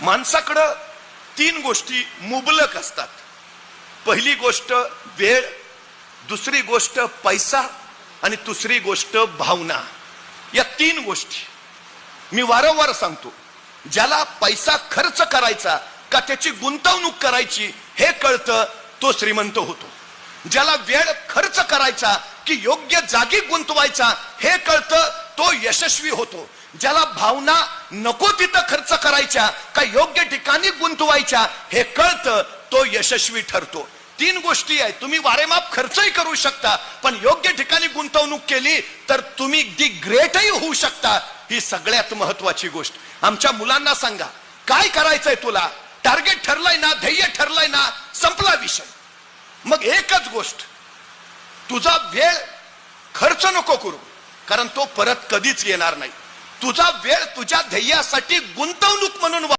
माणसाकडं तीन गोष्टी मुबलक असतात. पहिली गोष्ट वेळ दुसरी गोष्ट पैसा आणि दुसरी गोष्ट भावना. या तीन गोष्टी. मी वारंवार सांगतो ज्याला पैसा खर्च करायचा का त्याची गुंतवणूक करायची हे कळतं तो श्रीमंत होतो. ज्याला वेळ खर्च करायचा की योग्य जागी गुंतवायचा हे कळतं तो यशस्वी होतो. ज्याला भावना नको तिथं खर्च करायच्या का योग्य ठिकाणी गुंतवायच्या हे कळतं तो यशस्वी ठरतो. तीन गोष्टी आहेत. तुम्ही वारेमाप खर्चही करू शकता पण योग्य ठिकाणी गुंतवणूक केली तर तुम्ही दी ग्रेटही होऊ शकता. ही सगळ्यात महत्वाची गोष्ट. आमच्या मुलांना सांगा काय करायचंय तुला? टार्गेट ठरलंय ना? ध्येय ठरलंय ना? संपला विषय. मग एकच गोष्ट तुझा वेळ खर्च नको करू. कारण तो परत कधीच येणार नाही. तुझा वेळ तुझ्या ध्येयासाठी गुंतवणूक म्हणून